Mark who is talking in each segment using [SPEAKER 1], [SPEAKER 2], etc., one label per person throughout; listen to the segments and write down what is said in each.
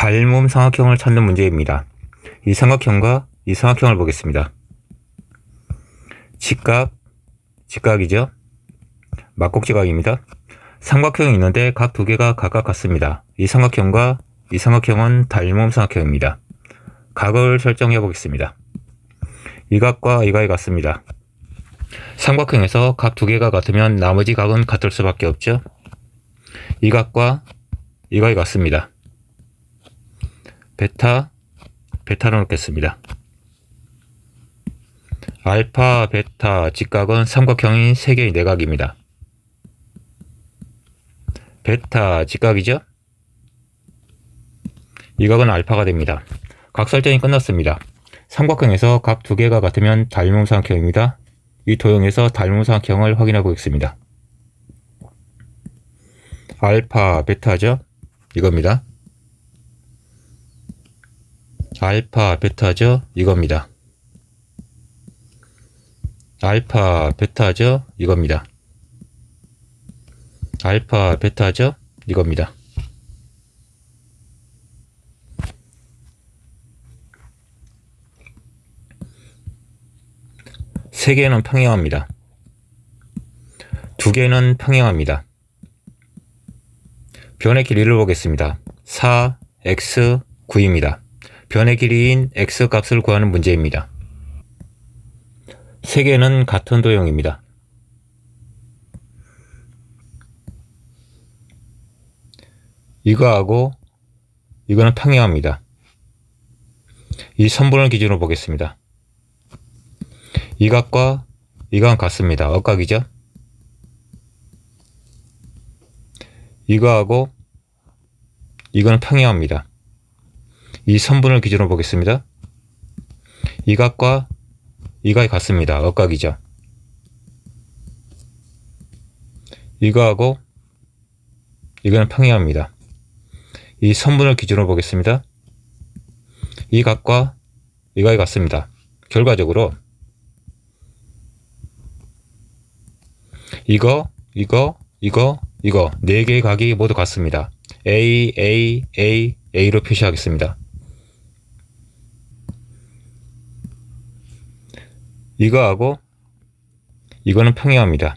[SPEAKER 1] 닮음 삼각형을 찾는 문제입니다. 이 삼각형과 이 삼각형을 보겠습니다. 직각, 직각이죠. 막곡직각입니다. 삼각형이 있는데 각 두 개가 각각 같습니다. 이 삼각형과 이 삼각형은 닮음 삼각형입니다. 각을 설정해 보겠습니다. 이 각과 이 각이 같습니다. 삼각형에서 각 두 개가 같으면 나머지 각은 같을 수밖에 없죠. 이 각과 이 각이 같습니다. 베타, 베타로 놓겠습니다. 알파, 베타, 직각은 삼각형인 세 개의 내각입니다. 베타, 직각이죠? 이 각은 알파가 됩니다. 각 설정이 끝났습니다. 삼각형에서 각 두 개가 같으면 닮음 삼각형입니다. 이 도형에서 닮음 삼각형을 확인하고 있습니다. 알파, 베타죠? 이겁니다. 알파, 베타죠? 이겁니다. 알파, 베타죠? 이겁니다. 알파, 베타죠? 이겁니다. 세 개는 평행합니다. 두 개는 평행합니다. 변의 길이를 보겠습니다. 4, x, 9입니다. 변의 길이인 x 값을 구하는 문제입니다. 세 개는 같은 도형입니다. 이거하고 이거는 평행합니다. 이 선분을 기준으로 보겠습니다. 이 각과 이 각은 같습니다. 억각이죠? 이거하고 이거는 평행합니다. 이 선분을 기준으로 보겠습니다. 이 각과 이 각이 같습니다. 억각이죠. 이거하고 이거는 평행합니다. 이 선분을 기준으로 보겠습니다. 이 각과 이 각이 같습니다. 결과적으로 이거, 이거, 이거, 이거 네 개의 각이 모두 같습니다. A, A, A, A로 표시하겠습니다. 이거하고 이거는 평행합니다.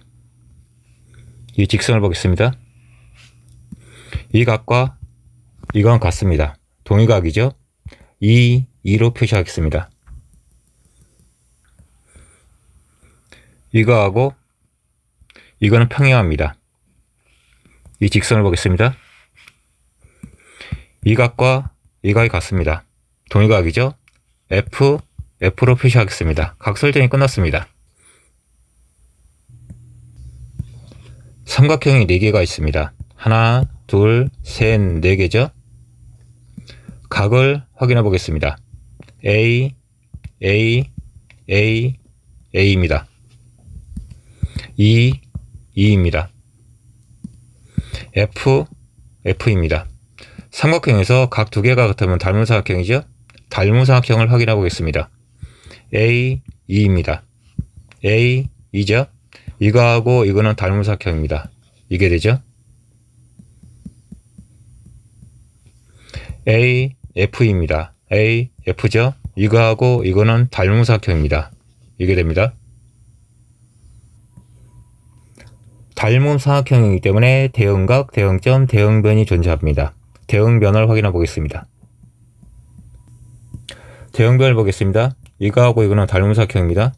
[SPEAKER 1] 이 직선을 보겠습니다. 이 각과 이건 같습니다. 동의각이죠? 2, 2로 표시하겠습니다. 이거하고 이거는 평행합니다. 이 직선을 보겠습니다. 이 각과 이 각이 같습니다. 동의각이죠? F, F로 표시하겠습니다. 각 설정이 끝났습니다. 삼각형이 4개가 있습니다. 하나, 둘, 셋, 4개죠? 각을 확인해 보겠습니다. A, A, A, A입니다. 2, 2입니다. F, F입니다. 삼각형에서 각 두 개가 같으면 닮은 삼각형이죠? 닮은 삼각형을 확인해 보겠습니다. A, 2입니다. A, 2죠? 이거하고 이거는 닮은 삼각형입니다. 이게 되죠? A, F입니다. A, F죠? 이거하고 이거는 닮은 삼각형입니다. 이게 됩니다. 닮은 삼각형이기 때문에 대응각, 대응점, 대응변이 존재합니다. 대응변을 확인해 보겠습니다. 대응변을 보겠습니다. 이거하고 이거는 닮은 삼각형입니다.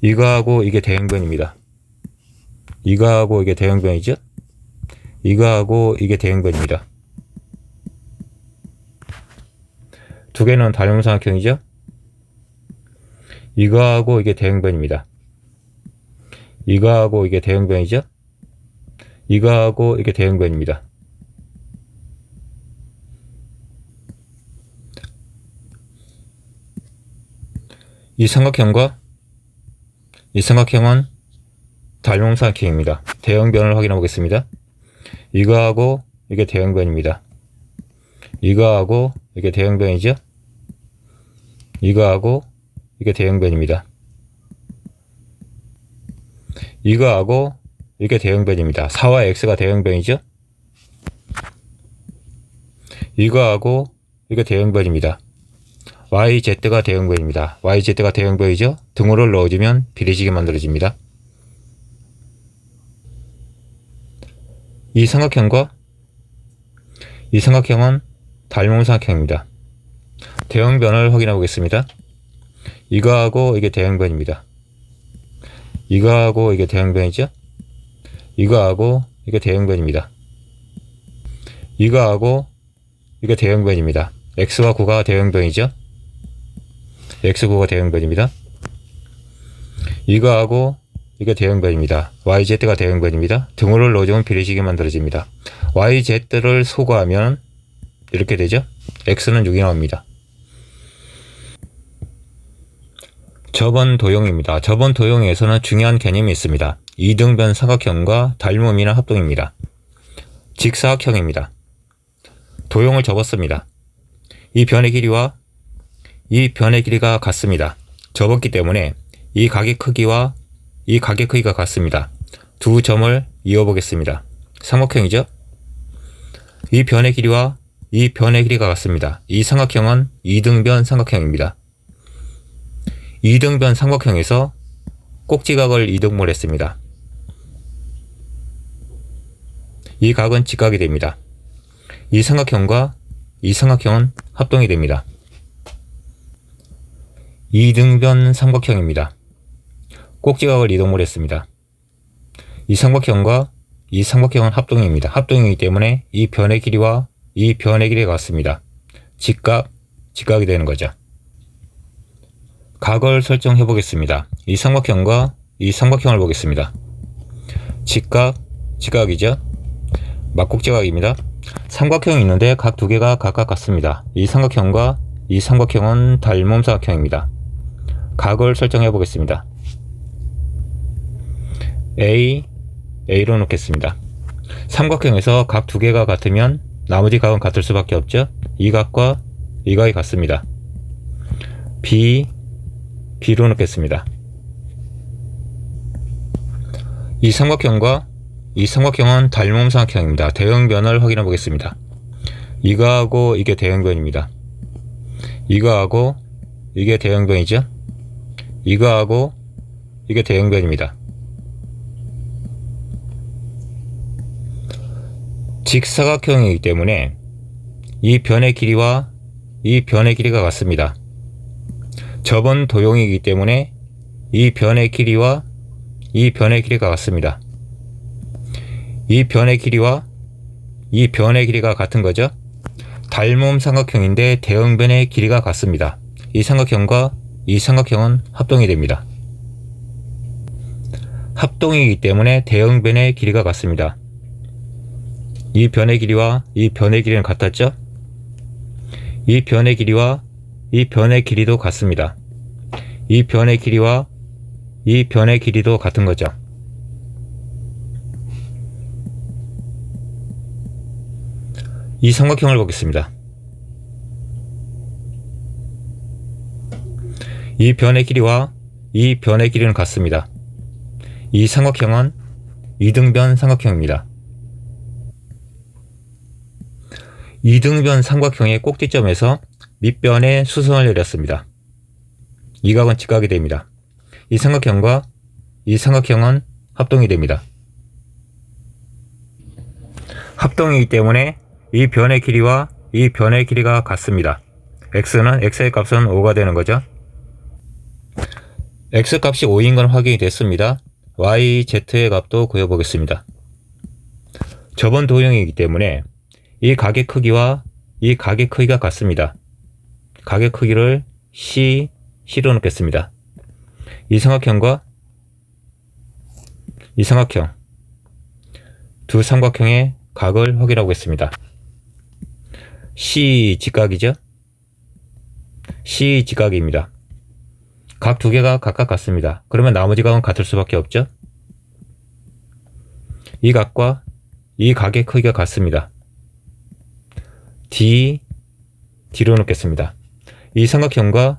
[SPEAKER 1] 이거하고 이게 대응변입니다. 이거하고 이게 대응변이죠? 이거하고 이게 대응변입니다. 두 개는 닮은 삼각형이죠? 이거하고 이게 대응변입니다. 이거하고 이게 대응변이죠? 이거하고 이게 대응변입니다. 이 삼각형과 이 삼각형은 닮은 삼각형입니다. 대응변을 확인해 보겠습니다. 이거하고 이게 대응변입니다. 이거하고 이게 대응변이죠? 이거하고 이게 대응변입니다. 이거하고 이게 대응변입니다. 4와 x가 대응변이죠? 이거하고 이거 대형변입니다. YZ가 대형변입니다. YZ가 대형변이죠? 등호를 넣어주면 비례식이 만들어집니다. 이 삼각형과 이 삼각형은 닮은 삼각형입니다. 대형변을 확인해 보겠습니다. 이거하고 이게 대형변입니다. 이거하고 이게 대형변이죠? 이거하고 이게 대형변입니다. 이거하고 이게 대형변입니다. x와 9가 대형변이죠? X9가 대형변입니다. 이거하고 이게 대형변입니다. yz가 대형변입니다. 등호를 넣어주면 비례식이 만들어집니다. yz를 소거하면 이렇게 되죠? x는 6이 나옵니다. 저번 도형입니다. 저번 도형에서는 중요한 개념이 있습니다. 이등변 사각형과 닮음이나 합동입니다. 직사각형입니다. 도형을 접었습니다. 이 변의 길이와 이 변의 길이가 같습니다. 접었기 때문에 이 각의 크기와 이 각의 크기가 같습니다. 두 점을 이어보겠습니다. 삼각형이죠? 이 변의 길이와 이 변의 길이가 같습니다. 이 삼각형은 이등변 삼각형입니다. 이등변 삼각형에서 꼭지각을 이등분 했습니다. 이 각은 직각이 됩니다. 이 삼각형과 이 삼각형은 합동이 됩니다. 이등변 삼각형입니다. 꼭지각을 이동을 했습니다. 이 삼각형과 이 삼각형은 합동입니다. 합동이기 때문에 이 변의 길이와 이 변의 길이가 같습니다. 직각, 직각이 되는 거죠. 각을 설정해 보겠습니다. 이 삼각형과 이 삼각형을 보겠습니다. 직각, 직각이죠. 막국지각입니다. 삼각형이 있는데 각 두 개가 각각 같습니다. 이 삼각형과 이 삼각형은 닮음 삼각형입니다. 각을 설정해 보겠습니다. A, A로 놓겠습니다. 삼각형에서 각 두 개가 같으면 나머지 각은 같을 수밖에 없죠. 이 각과 이 각이 같습니다. B, B로 놓겠습니다. 이 삼각형과 이 삼각형은 닮음 삼각형입니다. 대형변을 확인해 보겠습니다. 이거하고 이게 대형변입니다. 이거하고 이게 대형변이죠. 이거하고 이게 대형변입니다. 직사각형이기 때문에 이 변의 길이와 이 변의 길이가 같습니다. 저번 도형이기 때문에 이 변의 길이와 이 변의 길이가 같습니다. 이 변의 길이와 이 변의 길이가 같은 거죠. 닮음 삼각형인데 대응변의 길이가 같습니다. 이 삼각형과 이 삼각형은 합동이 됩니다. 합동이기 때문에 대응변의 길이가 같습니다. 이 변의 길이와 이 변의 길이는 같았죠? 이 변의 길이와 이 변의 길이도 같습니다. 이 변의 길이와 이 변의 길이도 같은 거죠. 이 삼각형을 보겠습니다. 이 변의 길이와 이 변의 길이는 같습니다. 이 삼각형은 이등변 삼각형입니다. 이등변 삼각형의 꼭지점에서 밑변에 수선을 내렸습니다. 이 각은 직각이 됩니다. 이 삼각형과 이 삼각형은 합동이 됩니다. 합동이기 때문에 이 변의 길이와 이 변의 길이가 같습니다. x는 x의 값은 5가 되는 거죠. X 값이 5인 건 확인이 됐습니다. y, z의 값도 구해보겠습니다. 저번 도형이기 때문에 이 각의 크기와 이 각의 크기가 같습니다. 각의 크기를 C, C로 놓겠습니다. 이 삼각형과 이 삼각형 두 삼각형의 각을 확인하겠습니다. C 직각이죠? C 직각입니다. 각 두 개가 각각 같습니다. 그러면 나머지 각은 같을 수밖에 없죠? 이 각과 이 각의 크기가 같습니다. D, D로 놓겠습니다. 이 삼각형과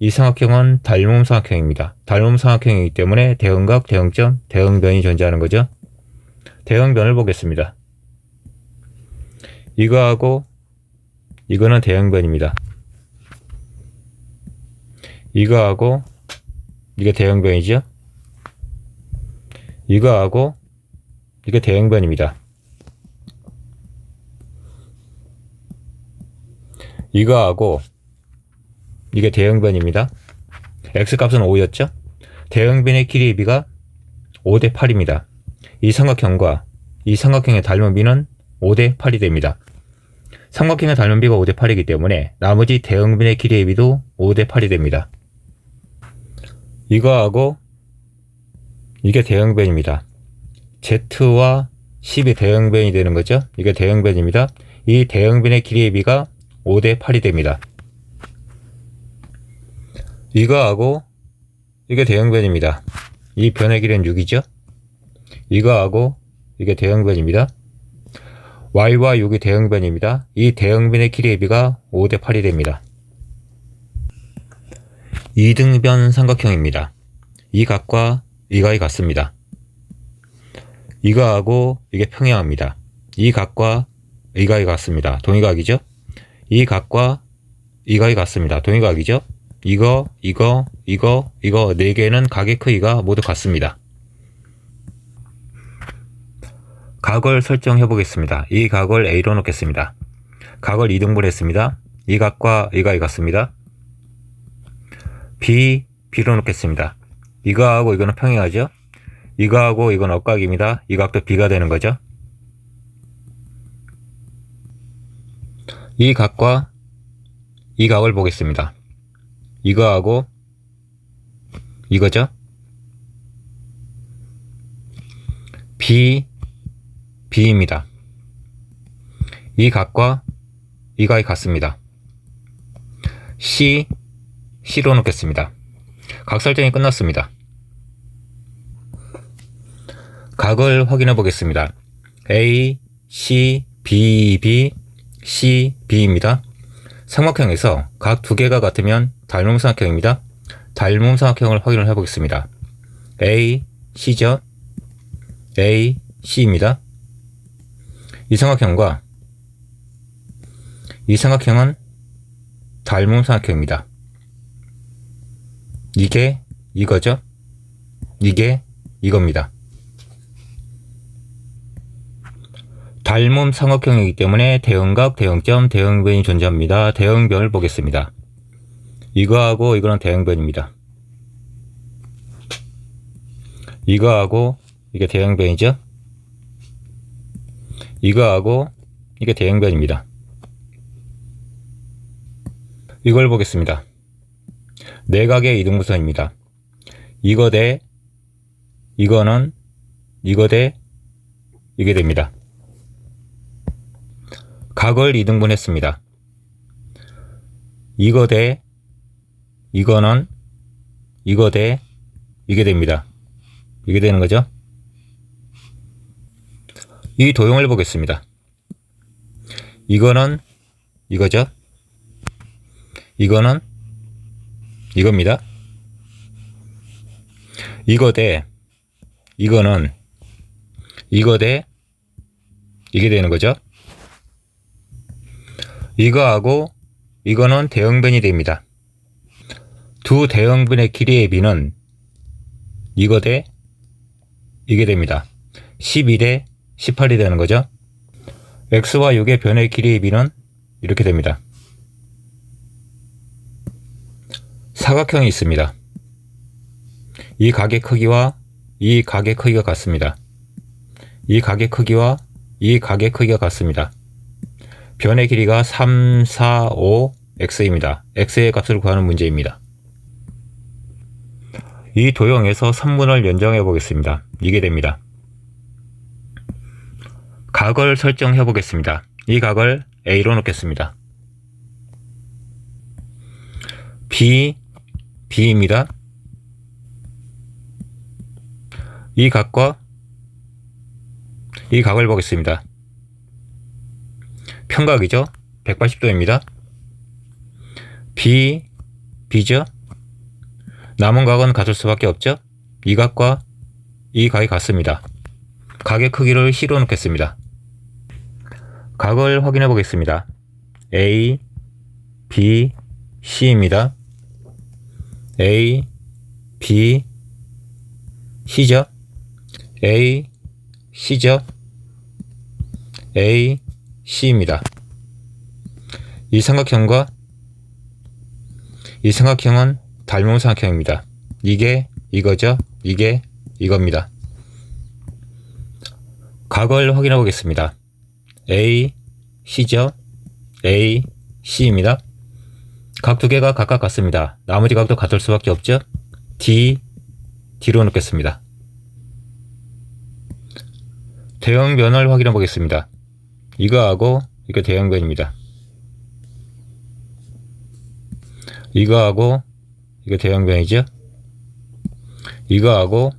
[SPEAKER 1] 이 삼각형은 닮음 삼각형입니다. 닮음 삼각형이기 때문에 대응각, 대응점, 대응변이 존재하는 거죠. 대응변을 보겠습니다. 이거하고 이거는 대형변입니다. 이거하고 이게 대형변이죠. 이거하고 이게 대형변입니다. 이거하고 이게 대형변입니다. x값은 5였죠? 대형변의 길이의 비가 5대 8입니다. 이 삼각형과 이 삼각형의 닮은 비는 5대 8이 됩니다. 삼각형의 닮은 비가 5대 8이기 때문에 나머지 대형변의 길이의 비도 5대 8이 됩니다. 이거하고 이게 대형변입니다. Z와 10이 대형변이 되는 거죠. 이게 대형변입니다. 이 대형변의 길이의 비가 5대 8이 됩니다. 이거하고 이게 대형변입니다. 이 변의 길이는 6이죠. 이거하고 이게 대형변입니다. y와 6이 대형변입니다. 이 대형변의 길이의 비가 5대 8이 됩니다. 이등변 삼각형입니다. 이 각과 이 각이 같습니다. 이거하고 이게 평행합니다. 이 각과 이 각이 같습니다. 동의각이죠? 이 각과 이 각이 같습니다. 동의각이죠? 이거, 이거, 이거, 이거 네 개는 각의 크기가 모두 같습니다. 각을 설정해 보겠습니다. 이 각을 A로 놓겠습니다. 각을 2등분했습니다. 이 각과 이 각이 같습니다. B, B로 놓겠습니다. 이거하고 이거는 평행하죠? 이거하고 이건 억각입니다. 이 각도 B가 되는 거죠. 이 각과 이 각을 보겠습니다. 이거하고 이거죠? B, B입니다. 이 각과 이 각이 같습니다. C, C로 놓겠습니다. 각 설정이 끝났습니다. 각을 확인해 보겠습니다. A, C, B, B, C, B입니다. 삼각형에서 각 두 개가 같으면 닮음 삼각형입니다. 닮음 삼각형을 확인을 해 보겠습니다. A, C죠? A, C입니다. 이 삼각형과 이 삼각형은 닮음 삼각형입니다. 이게 이거죠? 이게 이겁니다. 닮음 삼각형이기 때문에 대응각, 대응점, 대응변이 존재합니다. 대응변을 보겠습니다. 이거하고 이거는 대응변입니다. 이거하고 이게 대응변이죠? 이거하고 이게 대응변입니다. 이걸 보겠습니다. 내각의 이등분선입니다. 이거 대 이거는 이거 대 이게 됩니다. 각을 이등분했습니다. 이거 대 이거는 이거 대 이게 됩니다. 이게 되는 거죠. 이 도형을 보겠습니다. 이거는 이거죠. 이거는 이겁니다. 이거 대 이거는 이거 대 이게 되는 거죠. 이거하고 이거는 대형변이 됩니다. 두 대형변의 길이의 비는 이거 대 이게 됩니다. 12대 18이 되는 거죠. x와 6의 변의 길이의 비는 이렇게 됩니다. 사각형이 있습니다. 이 각의 크기와 이 각의 크기가 같습니다. 이 각의 크기와 이 각의 크기가 같습니다. 변의 길이가 3, 4, 5, x입니다. x의 값을 구하는 문제입니다. 이 도형에서 선문을 연정해 보겠습니다. 이게 됩니다. 각을 설정해 보겠습니다. 이 각을 A로 놓겠습니다. B, B입니다. 이 각과 이 각을 보겠습니다. 평각이죠? 180도입니다. B, B죠? 남은 각은 같을 수밖에 없죠? 이 각과 이 각이 같습니다. 각의 크기를 C로 놓겠습니다. 각을 확인해 보겠습니다. A, B, C입니다. A, B, C죠? A, C죠? A, C입니다. 이 삼각형과 이 삼각형은 닮은 삼각형입니다. 이게 이거죠? 이게 이겁니다. 각을 확인해 보겠습니다. A, C죠? A, C입니다. 각 두 개가 각각 같습니다. 나머지 각도 같을 수밖에 없죠? D, D로 놓겠습니다. 대형 변을 확인해 보겠습니다. 이거하고 이거 대형 변입니다. 이거하고 이거 대형 변이죠? 이거하고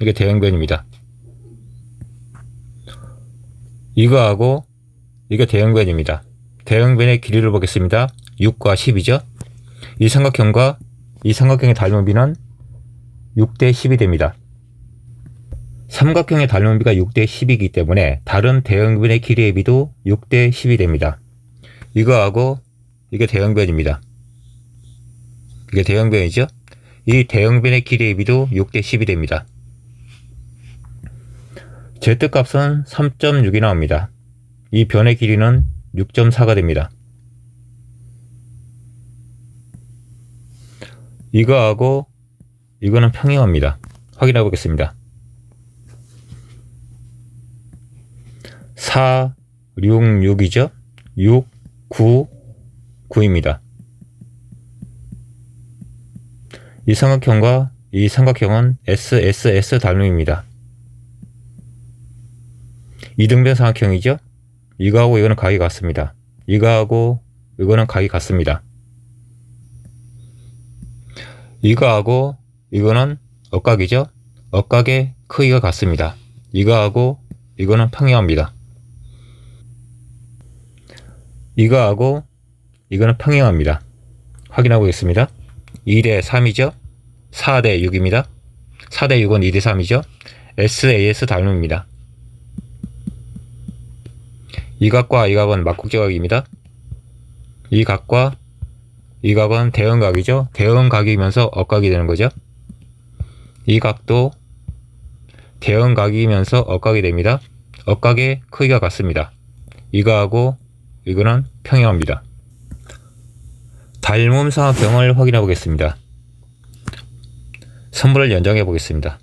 [SPEAKER 1] 이게 대형 변입니다. 이거하고 이게 대형 변입니다. 대형 변의 길이를 보겠습니다. 6과 10이죠? 이 삼각형과 이 삼각형의 닮은 비는 6대 10이 됩니다. 삼각형의 닮은 비가 6대 10이기 때문에 다른 대형변의 길이의 비도 6대 10이 됩니다. 이거하고 이게 대형변입니다. 이게 대형변이죠? 이 대형변의 길이의 비도 6대 10이 됩니다. Z값은 3.6이 나옵니다. 이 변의 길이는 6.4가 됩니다. 이거하고 이거는 평행합니다. 확인해 보겠습니다. 4, 6, 6이죠? 6, 9, 9입니다. 이 삼각형과 이 삼각형은 SSS 닮음입니다. 이등변 삼각형이죠? 이거하고 이거는 각이 같습니다. 이거하고 이거는 각이 같습니다. 이거하고 이거는 억각이죠? 억각의 크기가 같습니다. 이거하고 이거는 평행합니다. 이거하고 이거는 평행합니다. 확인해 보겠습니다. 2대 3이죠? 4대 6입니다. 4대 6은 2대 3이죠? SAS 닮음입니다. 이 각과 이 각은 막국지각입니다. 이 각과 이 각은 대응각이죠. 대응각이면서 억각이 되는 거죠. 이 각도 대응각이면서 억각이 됩니다. 억각의 크기가 같습니다. 이거하고 이거는 평행합니다. 닮음 삼각형을 확인해 보겠습니다. 선물을 연장해 보겠습니다.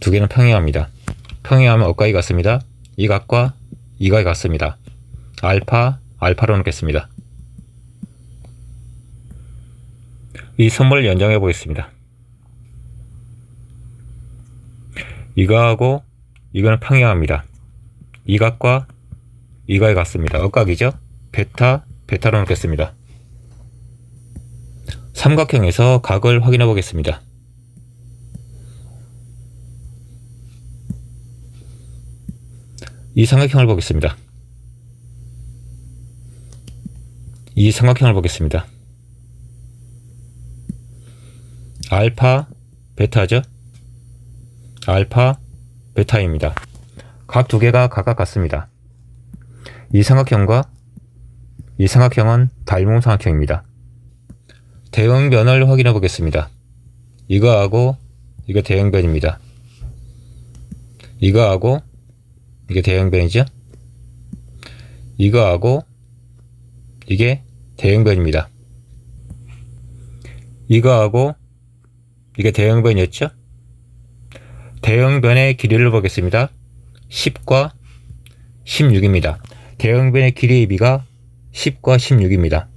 [SPEAKER 1] 두 개는 평행합니다. 평행하면 억각이 같습니다. 이 각과 이 각이 같습니다. 알파, 알파로 놓겠습니다. 이 선물을 연장해 보겠습니다. 이거하고 이거는 평행합니다. 이 각과 이 각이 같습니다. 억각이죠? 베타, 베타로 놓겠습니다. 삼각형에서 각을 확인해 보겠습니다. 이 삼각형을 보겠습니다. 이 삼각형을 보겠습니다. 알파, 베타죠? 알파, 베타입니다. 각 두 개가 각각 같습니다. 이 삼각형과 이 삼각형은 닮은 삼각형입니다. 대응 변을 확인해 보겠습니다. 이거하고 이거 대응 변입니다. 이거하고 이게 대형변이죠? 이거하고 이게 대형변입니다. 이거하고 이게 대형변이었죠? 대형변의 길이를 보겠습니다. 10과 16입니다. 대형변의 길이의 비가 10과 16입니다.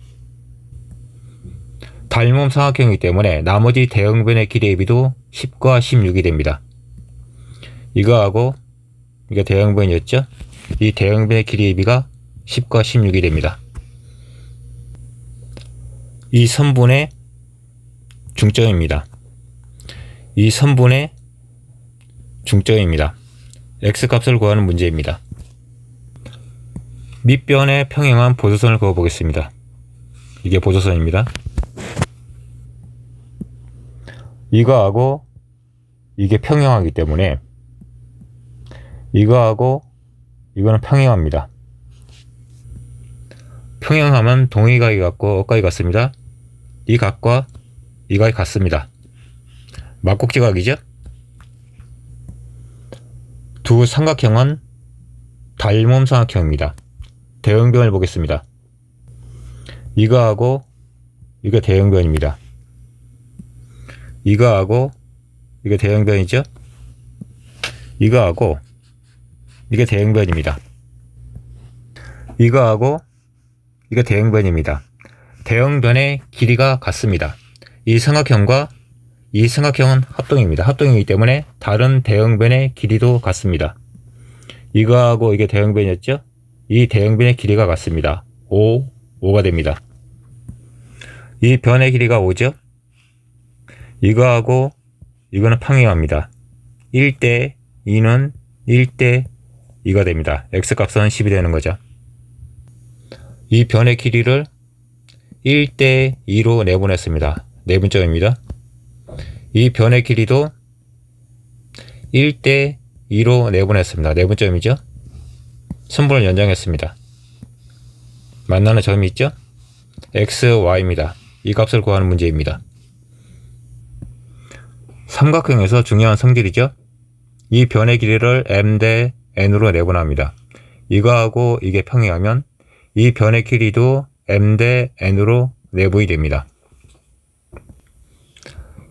[SPEAKER 1] 닮음 삼각형이기 때문에 나머지 대형변의 길이의 비도 10과 16이 됩니다. 이거하고 이게 대형변이었죠? 이 대형변의 길이의 비가 10과 16이 됩니다. 이 선분의 중점입니다. 이 선분의 중점입니다. x값을 구하는 문제입니다. 밑변에 평행한 보조선을 그어 보겠습니다. 이게 보조선입니다. 이거하고 이게 평행하기 때문에 이거하고 이거는 평행합니다. 평행하면 동의각이 같고 억각이 같습니다. 이 각과 이 각이 같습니다. 막곡지각이죠? 두 삼각형은 닮음 삼각형입니다. 대응변을 보겠습니다. 이거하고 이거 대응변입니다. 이거하고 이거 대응변이죠? 이거하고 이게 대응변입니다. 이거하고 이거 대응변입니다. 대응변의 길이가 같습니다. 이 삼각형과 이 삼각형은 합동입니다. 합동이기 때문에 다른 대응변의 길이도 같습니다. 이거하고 이게 대응변이었죠? 이 대응변의 길이가 같습니다. 5, 5가 됩니다. 이 변의 길이가 5죠? 이거하고 이거는 평행합니다. 1대 2는 1대 2가 됩니다. x값은 10이 되는 거죠. 이 변의 길이를 1대 2로 내보냈습니다. 내분점입니다. 이 변의 길이도 1대 2로 내보냈습니다. 내분점이죠. 선분을 연장했습니다. 만나는 점이 있죠? x, y입니다. 이 값을 구하는 문제입니다. 삼각형에서 중요한 성질이죠? 이 변의 길이를 m 대 n으로 내보냅니다. 이거하고 이게 평행하면 이 변의 길이도 m 대 n으로 내분이 됩니다.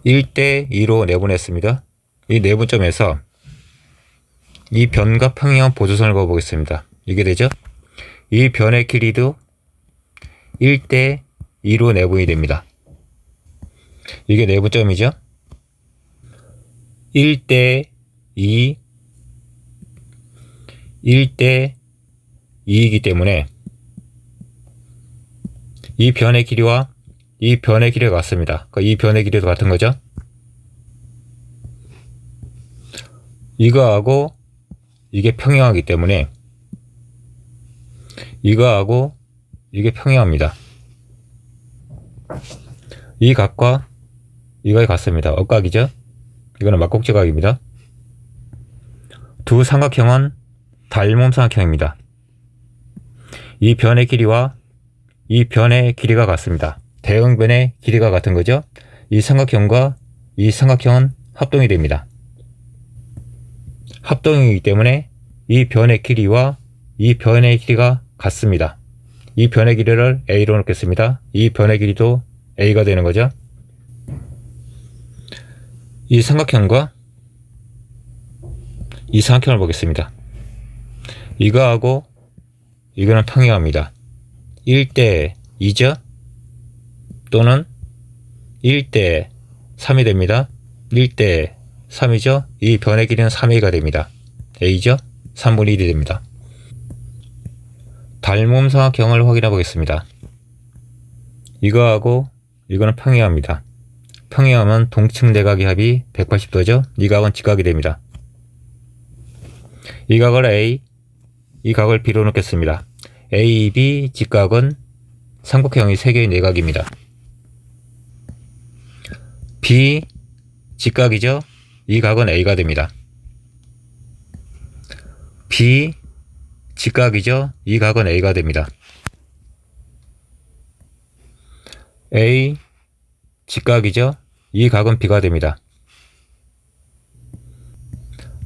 [SPEAKER 1] 1대 2로 내보냈습니다. 이 내분점에서 이 변과 평행한 보조선을 그어보겠습니다. 이게 되죠? 이 변의 길이도 1대 2로 내분이 됩니다. 이게 내분점이죠? 1대 2, 1대 2이기 때문에 이 변의 길이와 이 변의 길이가 같습니다. 그러니까 이 변의 길이도 같은 거죠. 이거하고 이게 평행하기 때문에 이거하고 이게 평행합니다. 이 각과 이거의 같습니다. 억각이죠. 이거는 막곡지각입니다. 두 삼각형은 닮음 삼각형입니다. 이 변의 길이와 이 변의 길이가 같습니다. 대응변의 길이가 같은 거죠. 이 삼각형과 이 삼각형은 합동이 됩니다. 합동이기 때문에 이 변의 길이와 이 변의 길이가 같습니다. 이 변의 길이를 a로 놓겠습니다. 이 변의 길이도 a가 되는 거죠. 이 삼각형과 이 삼각형을 보겠습니다. 이거하고 이거는 평행합니다. 1대 2죠? 또는 1대 3이 됩니다. 1대 3이죠? 이 변의 길이는 3a가 됩니다. a죠? 3분의 1이 됩니다. 닮음 삼각형을 확인해 보겠습니다. 이거하고 이거는 평행합니다. 평행하면 동측 내각의 합이 180도죠? 이 각은 직각이 됩니다. 이 각을 A, 이 각을 B로 놓겠습니다. A, B 직각은 삼각형이 3개의 내각입니다. B 직각이죠? 이 각은 A가 됩니다. B 직각이죠? 이 각은 A가 됩니다. A 직각이죠? 이 각은 B가 됩니다.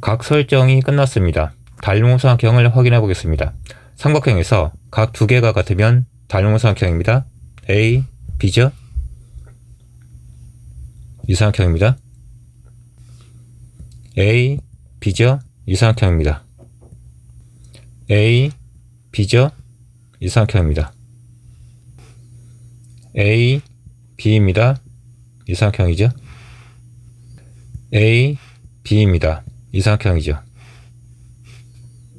[SPEAKER 1] 각 설정이 끝났습니다. 닮음삼각형을 확인해 보겠습니다. 삼각형에서 각 두 개가 같으면 닮음삼각형입니다. A, B죠? 이 삼각형입니다. A, B죠? 이 삼각형입니다. A, B죠? 이 삼각형입니다. A, B입니다. 이 삼각형이죠. A, B입니다. 이 삼각형이죠.